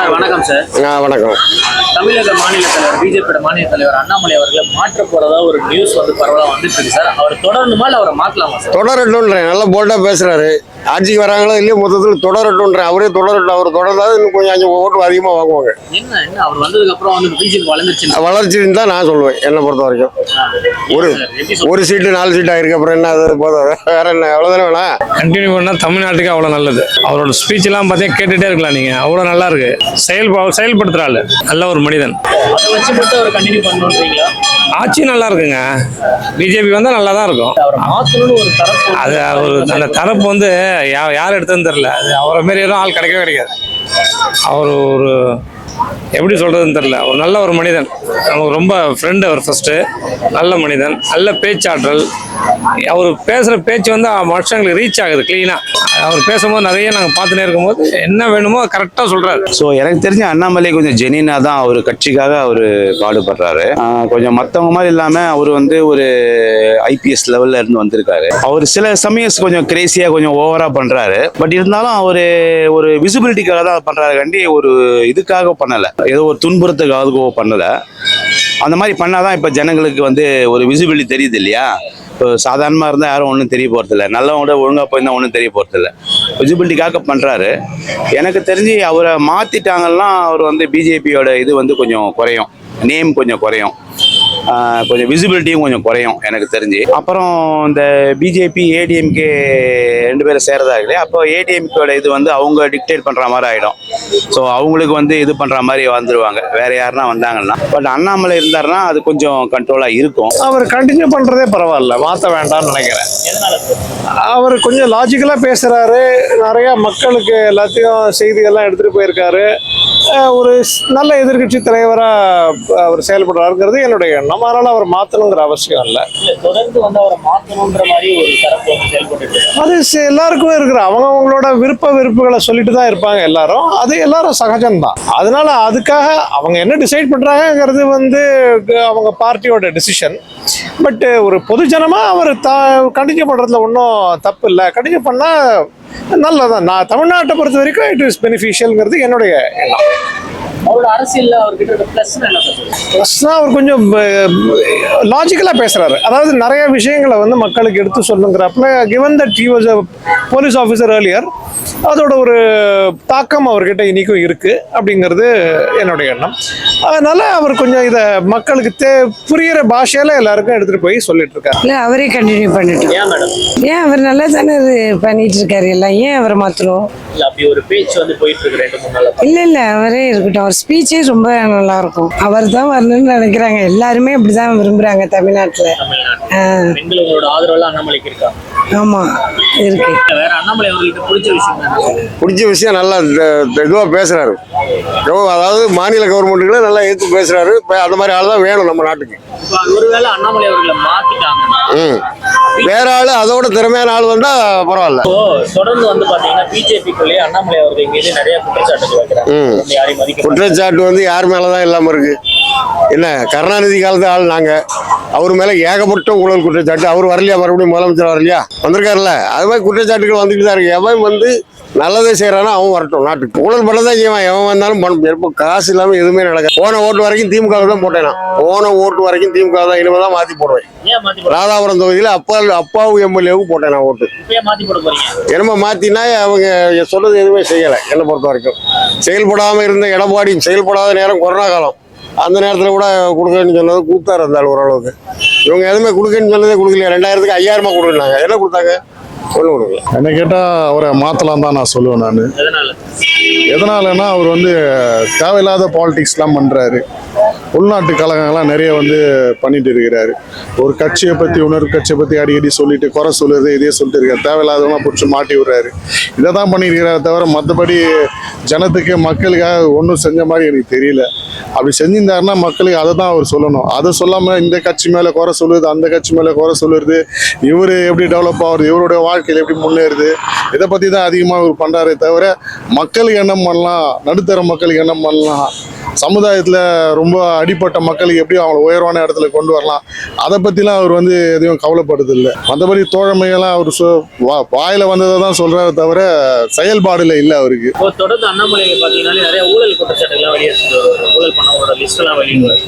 Sir வணக்கம் sir. ஆ வணக்கம். தமிழக மாநில தலைவர் பிஜேபியோட மாநில தலைவர் அண்ணாமலை அவர்களை மாற்ற போறதா ஒரு நியூஸ் வந்து பரவலா வந்துட்டு இருக்கு சார். அவர் தொடரணுமா இல்ல அவரை மாத்தலாமா சார்? தொடரட்டும்ன்றேன் நல்லா போல்டாக பேசுறாரு. ஆட்சிக்கு வராங்களோ இல்லையோ மொத்தத்தில் தொடரட்டும்ன்றேன் அவரே தொடரட்டும். அவர் தொடர்ந்தாலும் இன்னும் கொஞ்சம் அஞ்சு ஓட்டு அதிகமாக வாங்குவாங்க. என்ன என்ன? அவர் வந்ததுக்கு அப்புறம் வந்து பிஜேபி வளர்ந்துருச்சு வளர்ச்சின்னு தான் நான் சொல்லுவேன் என்னை பொறுத்த வரைக்கும். ஒரு? ஒரு சீட்டு நாலு சீட் ஆயிருக்கு அப்புறம் என்ன அது போதும். வேற என்ன எவ்வளோதானே வேணாம் கண்டினியூ பண்ணால் தமிழ்நாட்டுக்கு அவ்வளோ நல்லது. அவரோட ஸ்பீச் எல்லாம் பார்த்தீங்கன்னா கேட்டுட்டே இருக்கலாம் நீங்க. அவ்வளோ நல்லா இருக்கு. செயல் செயல்படுத்துற ஆளு. நல்ல ஒரு மனிதன். ஆட்சி நல்லா இருக்குங்க. பிஜேபி வந்தால் நல்லா தான் இருக்கும். அது அவர் அந்த தரப்பு வந்து யா யார் எடுத்ததுன்னு தெரில அது அவரை மாரி எதுவும் ஆள் கிடைக்கவே கிடைக்காது. அவர் ஒரு எப்படி சொல்கிறதுன்னு தெரில ஒரு நல்ல ஒரு மனிதன். நமக்கு ரொம்ப ஃப்ரெண்டு அவர் ஃபர்ஸ்ட்டு நல்ல மனிதன் நல்ல பேச்சாற்றல். அவர் பேசுகிற பேச்சு வந்து மனுஷங்களுக்கு ரீச் ஆகுது க்ளீனாக அவர் பேசும்போது நிறைய நாங்கள் பார்த்துட்டே இருக்கும்போது என்ன வேணுமோ கரெக்டாக சொல்கிறாரு ஸோ எனக்கு தெரிஞ்ச அண்ணாமலை கொஞ்சம் ஜெனினாக தான் அவர் கட்சிக்காக அவர் பாடுபடுறாரு. கொஞ்சம் மற்றவங்க மாதிரி இல்லாமல் அவர் வந்து ஒரு ஐபிஎஸ் லெவலில் இருந்து வந்திருக்காரு. அவர் சில சமயம் கொஞ்சம் கிரேசியாக கொஞ்சம் ஓவராக பண்ணுறாரு பட் இருந்தாலும் அவர் ஒரு விசிபிலிட்டிக்காக தான் பண்ணுறாரு கண்டி ஒரு இதுக்காக பண்ணலை. ஏதோ ஒரு துன்புறத்துக்காக பண்ணலை. அந்த மாதிரி பண்ணாதான் இப்போ ஜனங்களுக்கு வந்து ஒரு விசிபிலிட்டி தெரியுது இல்லையா? இப்போ சாதாரணமாக இருந்தால் யாரும் ஒன்றும் தெரிய போகிறதில்ல நல்லவங்க ஒழுங்காக போயிருந்தால் ஒன்றும் தெரிய போகிறதில்ல விசிபிலிட்டிக்காக பண்ணுறாரு எனக்கு தெரிஞ்சு அவரை மாற்றிட்டாங்கன்னா அவர் வந்து பிஜேபியோட இது வந்து கொஞ்சம் குறையும். நேம் கொஞ்சம் குறையும். கொஞ்சம் விசிபிலிட்டியும் கொஞ்சம் குறையும் எனக்கு தெரிஞ்சு. அப்புறம் இந்த பிஜேபி ஏடிஎம்கே ரெண்டு பேரும் சேரதா இல்லையா அப்போ ஏடிஎம்கேட இது வந்து அவங்க டிக்டேட் பண்ணுற மாதிரி ஆகிடும் ஸோ அவங்களுக்கு வந்து இது பண்ணுற மாதிரி வந்துடுவாங்க வேற யாருன்னா வந்தாங்கன்னா. பட் அண்ணாமலை இருந்தாருன்னா அது கொஞ்சம் கண்ட்ரோலாக இருக்கும். அவர் கண்டினியூ பண்ணுறதே பரவாயில்ல. மாற்ற வேண்டாம்னு நினைக்கிறேன். அவர் கொஞ்சம் லாஜிக்கலாக பேசுகிறாரு நிறைய மக்களுக்கு எல்லாத்தையும் செய்திகள்லாம் எடுத்துகிட்டு போயிருக்காரு. ஒரு நல்ல எதிர்க்கட்சி தலைவராக அவர் செயல்படுறாருங்கிறது என்னுடைய எண்ணம் அதனால அவர் மாத்தணுங்கிற அவசியம் இல்லை. தொடர்ந்து வந்து அவரை மாத்தணும்ன்ற மாதிரி ஒரு தரப்பு வந்து செயல்பட்டு இருக்கு. அது எல்லாருக்கும் இருக்கிற அவங்க அவங்களோட விருப்ப வெறுப்புகளை சொல்லிட்டு தான் இருப்பாங்க எல்லாரும். அது எல்லாரும் சகஜம்தான். அதனால அதுக்காக அவங்க என்ன டிசைட் பண்றாங்கங்கிறது வந்து அவங்க பார்ட்டியோட டிசிஷன் பட் ஒரு பொதுஜனமா அவர் த கண்டினியூ பண்றதுல ஒன்றும் தப்பு இல்லை. கண்டினியூ பண்ணா நல்லதான் நான் தமிழ்நாட்டை பொறுத்த வரைக்கும் இட் இஸ் பெனிஃபிஷியல்ங்கிறது என்னுடைய எண்ணம். அவரோட அரசியல் அவர்கிட்ட இருக்க பிளஸ் ப்ளஸ்னா அவர் கொஞ்சம் லாஜிக்கலாக பேசுகிறாரு அதாவது நிறைய விஷயங்களை வந்து மக்களுக்கு எடுத்து சொல்லுங்கிறப்பல given that he was a police officer earlier அதோட ஒரு தாக்கம் அவர்கிட்ட இன்னைக்கும் இருக்குது அப்படிங்கிறது என்னுடைய எண்ணம். அதனால அவர் கொஞ்சம் இதை மக்களுக்கு தே புரியிற பாஷையில எல்லாருக்கும் எடுத்துட்டு போய் சொல்லிட்டு இருக்காரு. இல்ல அவரே கண்டினியூ பண்ணிட்டோம் ஏன் மேடம் ஏன் அவர் நல்லா தானே இது பண்ணிட்டு இருக்காரு எல்லாம்? ஏன் அவரை மாத்தணும் இல்ல அப்படி ஒரு பேச்சு வந்து போயிட்டு இருக்கு ரெண்டு மூணு நாளா இல்ல இல்ல அவரே இருக்கட்டும். அவர் ஸ்பீச்சே ரொம்ப நல்லா இருக்கும். அவர் தான் வரணும்னு நினைக்கிறாங்க. எல்லாருமே அப்படிதான் விரும்புறாங்க தமிழ்நாட்டுல. அண்ணாமலைக்கு இருக்கா? ஆமா இருக்கு. வேற அண்ணாமலை அவர்களுக்கு பிடிச்ச விஷயம் பிடிச்ச விஷயம் நல்லா இதுவாக பேசுறாரு. அதாவது மாநில கவர்மெண்ட்டுகளை நல்லா எடுத்து பேசுறாரு. இப்ப அந்த மாதிரி ஆள் தான் வேணும் நம்ம நாட்டுக்கு. ஒருவேளை அண்ணாமலை அவர்களை மாத்திட்டாங்கன்னா ம். வேற ஆள் அதோட திறமையான ஆள் வந்தா பரவாயில்ல. தொடர்ந்து வந்து பாத்தீங்கன்னா பிஜேபிக்குள்ளேயே அண்ணாமலை அவர்கள் மீது நிறைய குற்றச்சாட்டுகள் வைக்கிறாங்க. குற்றச்சாட்டு வந்து யார் மேலே தான் இல்லாமல் இருக்கு. என்ன கருணாநிதி காலத்து ஆள் நாங்கள் அவர் மேலே ஏகப்பட்ட ஊழல் குற்றச்சாட்டு. அவர் வரலையா? மறுபடியும் முதலமைச்சர் வரலையா? வந்திருக்காருல்ல. அது மாதிரி குற்றச்சாட்டுகள் வந்துட்டு தான் இருக்கு. எவன் வந்து நல்லதே செய்கிறானோ அவன் வரட்டும். நாட்டுக்கு ஊழல் பண்ண தான் செய்வான். எவன் வந்தாலும் எப்போ காசு இல்லாமல் எதுவுமே நடக்காது. போன ஓட்டு வரைக்கும் திமுக தான் போட்டேன் நான். போன ஓட்டு வரைக்கும் திமுக தான் இனிமேல் தான் மாற்றி போடுவேன். ராதாபுரம் தொகுதியில் அப்பா அப்பாவு எம்எல்ஏவுக்கு போட்டேன் நான் ஓட்டு. என்னமோ மாற்றினா அவங்க சொன்னது எதுவுமே செய்யலை. என்னை பொறுத்த வரைக்கும். செயல்படாமல் இருந்த எடப்பாடி செயல்படாத நேரம் கொரோனா காலம். அந்த நேரத்தில் கூட கொடுக்கன்னு சொன்னது கொடுத்தாரு இருந்தாலும் ஓரளவுக்கு. இவங்க எதுவுமே கொடுக்கன்னு சொன்னதே கொடுக்கலையா. ரெண்டாயிரத்துக்கு ஐயாயிரமா கொடுக்குறாங்க என்ன கொடுத்தாங்க? ஒன்றும் கொடுக்கல. என்னை கேட்டால் அவரை மாற்றலாம் தான் நான் சொல்லுவேன் நான். எதனால? எதனாலன்னா அவர் வந்து தேவையில்லாத பாலிடிக்ஸ்லாம் பண்ணுறாரு உள்நாட்டு கழகங்கள்லாம் நிறைய வந்து பண்ணிட்டு இருக்கிறாரு. ஒரு கட்சியை பற்றி இன்னொரு கட்சியை பற்றி அடிக்கடி சொல்லிட்டு குறை சொல்லுறது இதே சொல்லிட்டு இருக்காரு. தேவையில்லாதவங்களாம் பிடிச்சி மாட்டி விடுறாரு. இதை தான் பண்ணியிருக்கிறாரு தவிர மற்றபடி ஜனத்துக்கு மக்களுக்காக ஒன்றும் செஞ்ச மாதிரி எனக்கு தெரியல. அப்படி செஞ்சிருந்தாருன்னா மக்களுக்கு அதை தான் அவர் சொல்லணும். அதை சொல்லாமல் இந்த கட்சி மேலே குறை சொல்லுது அந்த கட்சி மேலே குறை சொல்லுறது இவர் எப்படி டெவலப் ஆகுறது இவருடைய வாழ்க்கையில் எப்படி முன்னேறுது இதை பற்றி தான் அதிகமாக இவர் பண்ணுறாரே தவிர மக்களுக்கு என்ன பண்ணலாம் நடுத்தர மக்களுக்கு என்ன பண்ணலாம் சமுதாயத்தில் ரொம்ப அடிப்பட்ட மக்களுக்கு எப்படி அவங்கள உயர்வான இடத்துல கொண்டு வரலாம். அதை பற்றிலாம் அவர் வந்து எதையும் கவலைப்படுறது இல்லை மற்றபடி தோழமையெல்லாம் அவர் சொ வாயில வந்ததை தான் சொல்கிறாரு தவிர செயல்பாடுல இல்லை அவருக்கு. தொடர்ந்து அண்ணாமலை பாத்தீங்கன்னா நிறைய ஊழல் குற்றச்சாட்டு லிஸ்ட் எல்லாம் வெளியிடுவார்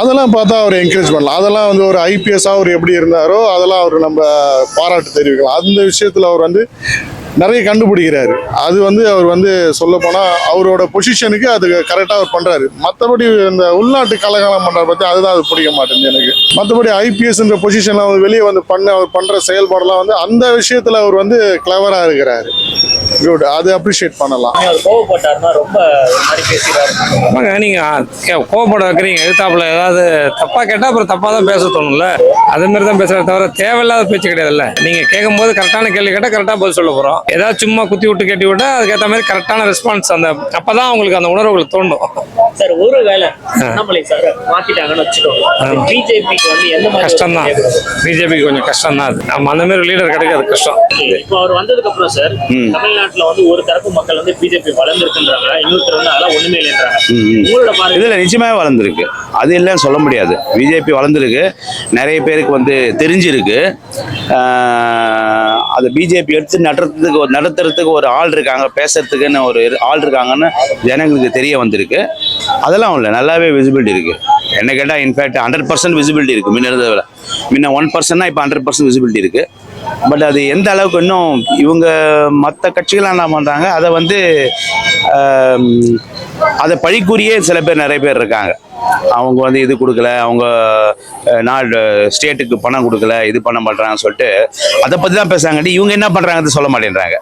அதெல்லாம் பார்த்தா அவர் என்கரேஜ் பண்ணலாம். அதெல்லாம் வந்து ஒரு ஐபிஎஸ் அவர் எப்படி இருந்தாரோ அதெல்லாம் அவர் நம்ம பாராட்டு தெரிவிக்கலாம். அந்த விஷயத்துல அவர் வந்து நிறைய கண்டுபிடிக்கிறாரு. அது வந்து அவர் வந்து சொல்ல அவரோட பொசிஷனுக்கு அது கரெக்டாக அவர் பண்ணுறாரு மற்றபடி இந்த உள்நாட்டு கலகாலம் பண்றாரு பற்றி அதுதான் அது பிடிக்க மாட்டேங்குது எனக்கு. மற்றபடி ஐபிஎஸ்ன்ற பொசிஷனில் அவர் வெளியே வந்து பண்ண அவர் பண்ணுற செயல்பாடெல்லாம் வந்து அந்த விஷயத்தில் அவர் வந்து கிளவராக இருக்கிறாரு. குட். அது அப்ரிஷியேட் பண்ணலாம். கோவப்பட்டாருன்னா ரொம்ப ஆமாங்க நீங்க கே- கோவப்பட வைக்கிறீங்க எதிர்த்தாப்புல ஏதாவது தப்பா கேட்டா அப்புறம் தப்பா தான் பேச தோணும்ல? அதே மாதிரி தான் பேசுறத தவிர தேவையில்லாத பேச்சு கிடையாதுல்ல? நீங்க கேட்கும்போது கரெக்டான கேள்வி கேட்டா கரெக்டா பதில் சொல்ல போறோம். ஏதாவது சும்மா குத்தி விட்டு கேட்டி விட்டா அதுக்கேற்ற மாதிரி கரெக்டான ரெஸ்பான்ஸ் அந்த அப்பதான் உங்களுக்கு அந்த உணர்வுகள் தோண்டும். சார் ஒரு வேலை அண்ணாமலை சார் மாத்திட்டாங்கன்னு வச்சுக்கோங்க. பிஜேபிக்கு வந்து எந்த மாதிரி ஒரு கஷ்டம் தான்? பிஜேபிக்கு கொஞ்சம் கஷ்டம் தான் அது. நம்ம அந்த மாதிரி லீடர் கிடைக்கிறது கஷ்டம். இப்போ அவர் வந்ததுக்கு அப்புறம் சார் தமிழ்நாட்டுல வந்து ஒரு தரப்பு மக்கள் வந்து பிஜேபி வளர்ந்துருக்குன்றாங்க. இன்னொருத்தர் வந்து அதெல்லாம் ஒண்ணுமே இல்லைன்றாங்க. உங்களோட பார்வை இதில் நிச்சயமாவே வளர்ந்துருக்கு. அது இல்லைன்னு சொல்ல முடியாது. பிஜேபி வளர்ந்துருக்கு. நிறைய பேருக்கு வந்து தெரிஞ்சிருக்கு. அது பிஜேபி எடுத்து நடத்துறதுக்கு ஒரு- நடத்துறதுக்கு ஒரு ஆள் இருக்காங்க பேசுறதுக்குன்னு ஒரு ஆள் இருக்காங்கன்னு ஜனங்களுக்கு தெரிய வந்திருக்கு. அதெல்லாம் இல்லை நல்லாவே விசிபிலிட்டி இருக்கு. என்ன கேட்டால் இன்ஃபேக்ட் ஹண்ட்ரட் பர்சன்ட் விசிபிலிட்டி இருக்கு. முன்ன விட முன்ன ஒன் பர்சன்ட்னா இப்போ ஹண்ட்ரட் பர்சன்ட் விசிபிலிட்டி இருக்கு. பட் அது எந்த அளவுக்கு இன்னும் இவங்க மற்ற கட்சிகள்லாம் என்ன பண்ணுறாங்க அதை வந்து அதை பழிக்குரியே சில பேர் நிறைய பேர் இருக்காங்க. அவங்க வந்து இது கொடுக்கல அவங்க நாடு ஸ்டேட்டுக்கு பணம் கொடுக்கல இது பண்ண மாட்டேறாங்கன்னு சொல்லிட்டு அதை பற்றி தான் பேசுறாங்கட்டி இவங்க என்ன பண்ணுறாங்கன்னு சொல்ல மாட்டேன்றாங்க.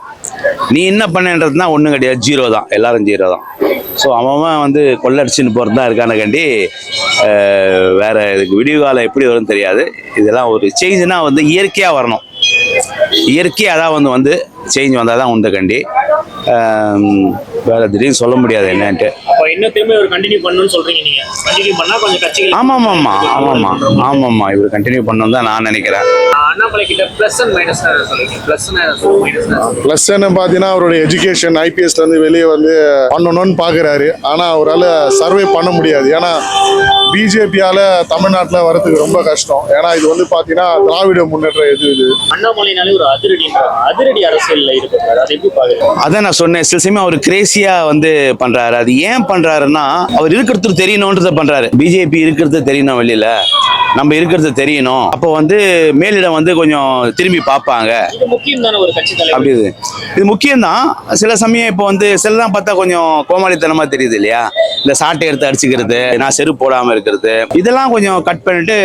நீ என்ன பண்ணன்றதுனா ஒன்றும் கிடையாது ஜீரோ தான் எல்லாரும் ஜீரோ தான். ஸோ அவன் வந்து கொள்ளடிச்சின்னு போகிறது தான் இருக்கானக்காண்டி வேறு இதுக்கு விடிவு காலம் எப்படி வரும்னு தெரியாது. இதெல்லாம் ஒரு சேஞ்சுனா வந்து இயற்கையாக வரணும். இயற்கையாக தான் வந்து வந்து சேஞ்ச் வந்தால் தான் உண்டு கண்டி. வேற திடீர்னு சொல்ல முடியாது என்னன்ட்டு. கட்சிகள் ஆமாம் ஆமாம். ஆமாம்மா ஆமாம்மா இவர் கண்டினியூ பண்ணணும் தான் நான் நினைக்கிறேன். அண்ணாமலை கிட்ட plus and minus plus minus plus என்ன பார்த்தீங்கன்னா அவருடைய எஜுகேஷன் ஐபிஎஸ்ல இருந்து வெளியே வந்து பண்ணணும்னு பார்க்குறாரு ஆனால் அவரால் சர்வே பண்ண முடியாது. ஏன்னா பிஜேபியால தமிழ்நாட்டில் வரதுக்கு ரொம்ப கஷ்டம். ஏன்னா இது வந்து பார்த்தீங்கன்னா திராவிட முன்னேற்ற இது இது. அண்ணாமலைனாலே ஒரு அதிரடின்றாங்க அதிரடி அரசியல்ல இருக்கு அது நான் சொன்னேன். சில சமயம் அவர் கிரேசியாக வந்து பண்ணுறாரு அது ஏன் பண்ணுறாருன்னா அவர் இருக்கிறது தெரியணுன்றத பண்ணுறாரு பிஜேபி இருக்கிறது தெரியணும் வெளியில. நம்ம இருக்கிறது தெரியணும். அப்போ வந்து மேலிடம் வந்து கொஞ்சம் திரும்பி பார்ப்பாங்க. அப்படி இது. இது முக்கியம்தான். சில சமயம் இப்போ வந்து சிலதான் பார்த்தா கொஞ்சம் கோமாளித்தனமா தெரியுது இல்லையா? இந்த சாட்டை எடுத்து அடிச்சுக்கிறது நான் செருப்பு போடாம இருக்கிறது. இதெல்லாம் கொஞ்சம் கட் பண்ணிட்டு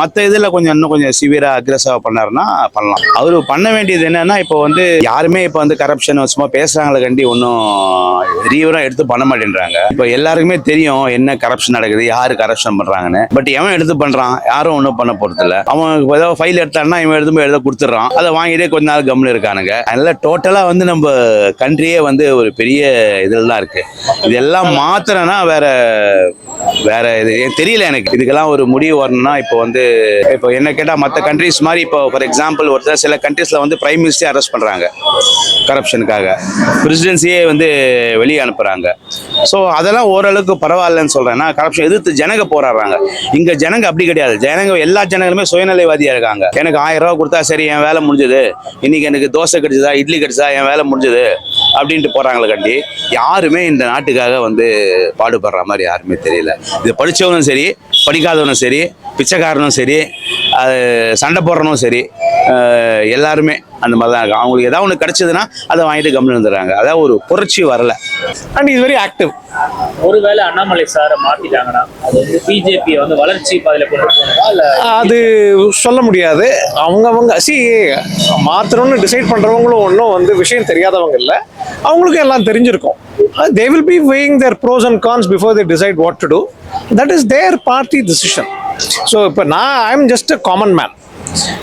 மற்ற இதில் கொஞ்சம் இன்னும் கொஞ்சம் சிவியரா அக்ரெசிவா பண்ணாருன்னா பண்ணலாம். அவர் பண்ண வேண்டியது என்னன்னா இப்போ வந்து யாருமே இப்போ வந்து கரப்ஷன் சும்மா பேசுறாங்களே கண்டி ஒன்றும் ரீவரா எடுத்து பண்ண மாட்டேன்றாங்க. இப்போ எல்லாருக்குமே தெரியும் என்ன கரப்ஷன் நடக்குது யாரு கரப்ஷன் பண்றாங்கன்னு. பட் எவன் எடுத்து பண்றான்? யாரும் ஒன்றும் பண்ண போறது இல்ல அவன் ஏதோ ஃபைல் எடுத்தான்னா இவன் எழுதும்போது எழுத கொடுத்துட்றான். அதை வாங்கிட்டே கொஞ்ச நாள் கம்னு இருக்கானுங்க. அதனால டோட்டலா வந்து நம்ம கண்ட்ரியே வந்து ஒரு பெரிய இதில் தான் இருக்கு. இதெல்லாம் மாத்திரம்னா வேற வேற இது தெரியல எனக்கு. இதுக்கெல்லாம் ஒரு முடிவு வரணும்னா இப்போ வந்து இப்போ என்ன கேட்டால் மற்ற கண்ட்ரிஸ் மாதிரி இப்போ ஃபார் எக்ஸாம்பிள் ஒருத்தர் சில கண்ட்ரிஸில் வந்து பிரைம் மினிஸ்டர் அரெஸ்ட் பண்ணுறாங்க கரப்ஷனுக்காக பிரசிடென்சியே வந்து வெளியே அனுப்புகிறாங்க ஸோ அதெல்லாம் ஓரளவுக்கு பரவாயில்லன்னு சொல்கிறேன்னா நான் கரப்ஷன் எதிர்த்து ஜனங்க போராடுறாங்க. இங்கே ஜனங்க அப்படி கிடையாது. ஜனங்க எல்லா ஜனங்களுமே சுயநிலைவாதியாக இருக்காங்க. எனக்கு ஆயிரம் ரூபாய் கொடுத்தா சரி என் வேலை முடிஞ்சது. இன்னைக்கு எனக்கு தோசை கிடைச்சதா இட்லி கிடைச்சதா என் வேலை முடிஞ்சது. அப்படின்ட்டு போறாங்களே கண்டி யாருமே இந்த நாட்டுக்காக வந்து பாடுபடுற மாதிரி யாருமே தெரியல. இது படிச்சவனும் சரி படிக்காதவனும் சரி பிச்சைக்காரனும் சரி அது சண்டை போடுறனும் சரி எல்லாருமே அந்த மாதிரி தான் இருக்கு அவங்களுக்கு ஏதாவது ஒன்று கிடைச்சதுன்னா அதை வாங்கிட்டு கம்முன்னு இருந்துடுறாங்க. அதாவது ஒரு புரட்சி வரல. அண்ட் இஸ் வெரி ஆக்டிவ் ஒருவேளை அண்ணாமலை சாரை மாத்திட்டாங்கன்னா அது வந்து பிஜேபி வந்து வளர்ச்சி பாதையில கொண்டு போகணுமா இல்ல அது சொல்ல முடியாது. அவங்கவங்க சி மாத்திரம்னு டிசைட் பண்றவங்களும் ஒன்றும் வந்து விஷயம் தெரியாதவங்க இல்லை. அவங்களுக்கும் எல்லாம் தெரிஞ்சிருக்கும். They will be weighing their pros and cons before they decide what to do. That is their party decision. So இப்போ நான் I am just a common man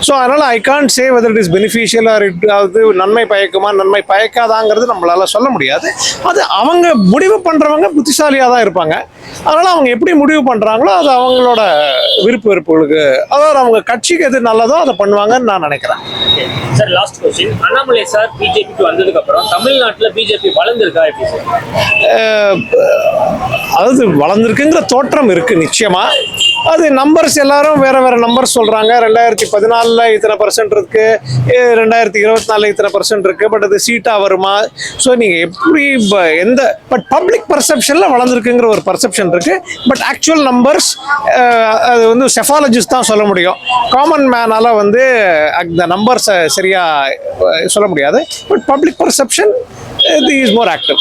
so அதனால் I can't say whether it is beneficial or it அது நன்மை பயக்குமா நன்மை பயக்காதாங்கிறது நம்மளால சொல்ல முடியாது. அது அவங்க முடிவு பண்ணுறவங்க புத்திசாலியாக தான் இருப்பாங்க. அதனால் அவங்க எப்படி முடிவு பண்ணுறாங்களோ அது அவங்களோட விருப்ப வெறுப்புகளுக்கு அதாவது அவங்க கட்சிக்கு எது நல்லதோ அதை பண்ணுவாங்கன்னு நான் நினைக்கிறேன். Sir last question Annamalai sir பிஜேபிக்கு வந்ததுக்கு அப்புறம் தமிழ்நாட்டுல பிஜேபி வளர்ந்துருக்கா எப்படி சார் அதாவது வளர்ந்துருக்குங்கிற தோற்றம் இருக்கு நிச்சயமா. அது நம்பர்ஸ் எல்லாரும் வேற வேற நம்பர்ஸ் சொல்றாங்க. ரெண்டாயிரத்தி பதினாலில் இத்தனை பர்சன்ட் இருக்கு. ரெண்டாயிரத்தி இருபத்தி நாலில் இத்தனை பர்சன்ட் இருக்கு. பட் அது சீட்டாக வருமா? ஸோ நீங்கள் எப்படி எந்த பட் பப்ளிக் பர்செப்ஷனில் வளர்ந்துருக்குங்கிற ஒரு பர்செப்ஷன் இருக்கு. பட் ஆக்சுவல் நம்பர்ஸ் அது வந்து செஃபாலஜிஸ்ட் தான் சொல்ல முடியும். காமன் மேனால வந்து அந்த நம்பர்ஸை சரியா சொல்ல முடியாது. But public perception is more active